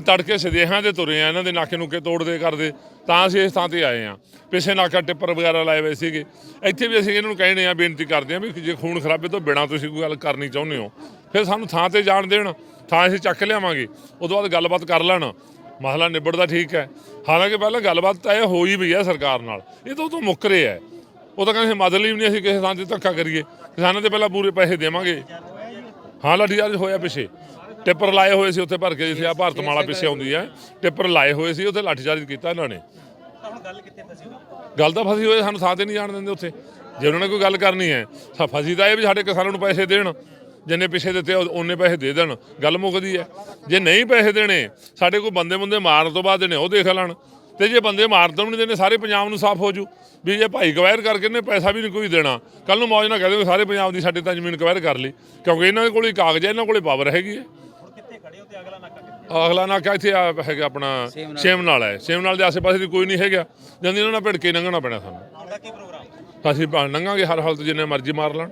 ਤੜਕੇ ਸਦੇਹਾਂ ਦੇ ਤੁਰੇ ਆ ਇਹਨਾਂ ਦੇ ਨਾਕੇ ਨੂਕੇ ਤੋੜਦੇ ਕਰਦੇ। ਤਾਂ ਅਸੀਂ ਇਸ ਥਾਂ ਤੇ ਆਏ ਆ ਪਿੱਛੇ ਨਾਕਾ ਟਿੱਪਰ ਵਗੈਰਾ ਲਾਏ ਹੋਏ ਸੀਗੇ। ਇੱਥੇ ਵੀ ਅਸੀਂ ਇਹਨਾਂ ਨੂੰ ਕਹਿਣੇ ਆ ਬੇਨਤੀ ਕਰਦੇ ਆ ਵੀ ਜੇ ਖੂਨ ਖਰਾਬੇ ਤੋਂ ਬਿਨਾਂ ਤੁਸੀਂ ਕੋਈ ਗੱਲ ਕਰਨੀ ਚਾਹੁੰਦੇ ਹੋ। ਫਿਰ ਸਾਨੂੰ ਥਾਂ ਤੇ ਜਾਣ ਦੇਣ, ਥਾਂ ਅਸੀਂ ਚੱਕ ਲਿਆਵਾਂਗੇ। ਉਦੋਂ ਬਾਅਦ ਗੱਲਬਾਤ ਕਰ ਲੈਣ। ਮਸਲਾ ਨਿਬੜਦਾ ਠੀਕ ਹੈ। ਹਾਲਾਂਕਿ ਪਹਿਲਾਂ ਗੱਲਬਾਤ ਤਾਂ ਇਹ ਹੋਈ ਵੀ ਹੈ ਸਰਕਾਰ ਨਾਲ। ਇਹ ਤਾਂ ਉਹ ਤੋਂ ਮੁੱਕਰੇ ਹੈ। ਉਹ ਤਾਂ ਕਹਿੰਦੇ ਮਦਦ ਲਈ ਵੀ ਨਹੀਂ ਅਸੀਂ ਕਿਸੇ ਥਾਂ ਤੇ ਧੱਕਾ ਕਰੀਏ। ਕਿਸਾਨਾਂ ਦੇ ਪਹਿਲਾਂ ਪੂਰੇ ਪੈਸੇ ਦੇਵਾਂਗੇ। ਹਾਂ, ਲਾਠੀਚਾਰਜ ਹੋਇਆ ਪਿੱਛੇ। ਟਿੱਪਰ ਲਾਏ ਹੋਏ ਸੀ ਉੱਥੇ ਭਰ ਕੇ ਜਿੱਥੇ ਆ ਭਾਰਤ ਮਾਲਾ ਪਿੱਛੇ ਆਉਂਦੀ ਹੈ। ਟਿੱਪਰ ਲਾਏ ਹੋਏ ਸੀ ਉੱਥੇ ਲਾਠੀਚਾਰਜ ਕੀਤਾ ਇਹਨਾਂ ਨੇ। ਹੁਣ ਗੱਲ ਕਿੱਥੇ ਫਸੀ ਗੱਲ ਤਾਂ ਫਸੀ ਹੋਈ ਸਾਨੂੰ ਥਾਂ ਤੇ ਨਹੀਂ ਜਾਣ ਦਿੰਦੇ ਉੱਥੇ। ਜੇ ਉਹਨਾਂ ਨੇ ਕੋਈ ਗੱਲ ਕਰਨੀ ਹੈ ਤਾਂ ਫਸੀ ਤਾਂ ਇਹ ਵੀ ਸਾਡੇ ਕਿਸਾਨਾਂ ਨੂੰ ਪੈਸੇ ਦੇਣ ਜਿੰਨੇ ਪਿੱਛੇ ਦਿੱਤੇ ਉਹ- ਉਹਨੇ ਪੈਸੇ ਦੇ ਦੇਣ ਗੱਲ ਮੁੱਕਦੀ ਹੈ। ਜੇ ਨਹੀਂ ਪੈਸੇ ਦੇਣੇ ਸਾਡੇ ਕੋਈ ਬੰਦੇ ਬੰਦੇ ਮਾਰਨ ਤੋਂ ਬਾਅਦ ਦੇਣੇ ਉਹ ਦੇਖ ਲੈਣ। ਤੇ ਜੇ ਬੰਦੇ ਮਾਰ ਤੋਂ ਨਹੀਂ ਦੇਣੇ ਸਾਰੇ ਪੰਜਾਬ ਨੂੰ ਸਾਫ਼ ਹੋ ਜੂ। ਵੀ ਜੇ ਭਾਈ ਕਵੈਰ ਕਰਕੇ ਨੇ ਪੈਸਾ ਵੀ ਨਹੀਂ ਕੋਈ ਦੇਣਾ। ਕੱਲ ਨੂੰ ਮੌਜ ਨਾਲ ਕਹਿ ਦੇਵੇ ਸਾਰੇ ਪੰਜਾਬ ਦੀ ਸਾਡੇ ਤਾਂ ਜ਼ਮੀਨ ਕਵੈਰ ਕਰ ਲਈ ਕਿਉਂਕਿ ਇਹਨਾਂ ਦੇ ਕੋਲ ਹੀ ਕਾਗਜ਼ ਹੈ ਇਹਨਾਂ ਕੋਲੇ ਪਾਵਰ ਹੈਗੀ ਹੈ। ਅਗਲਾ ਨਾਕਾ ਕਿੱਥੇ ਅਗਲਾ ਨਾਕਾ ਇੱਥੇ ਆ ਹੈਗਾ ਆਪਣਾ ਸੇਮ ਨਾਲ ਹੈ। ਸੇਮ ਨਾਲ ਦੇ ਆਸੇ-ਪਾਸੇ ਦੀ ਕੋਈ ਨਹੀਂ ਹੈਗਾ। ਜਾਂਦੀ ਇਹਨਾਂ ਨਾਲ ਭਿੜ ਕੇ ਲੰਘਣਾ ਪੈਣਾ ਸਾਨੂੰ। ਕੀ ਪ੍ਰੋਗਰਾਮ? ਅਸੀਂ ਲੰਘਾਂਗੇ ਹਰ ਹਾਲਤ ਜਿੰਨੇ ਮਰਜ਼ੀ ਮਾਰ ਲੈਣ।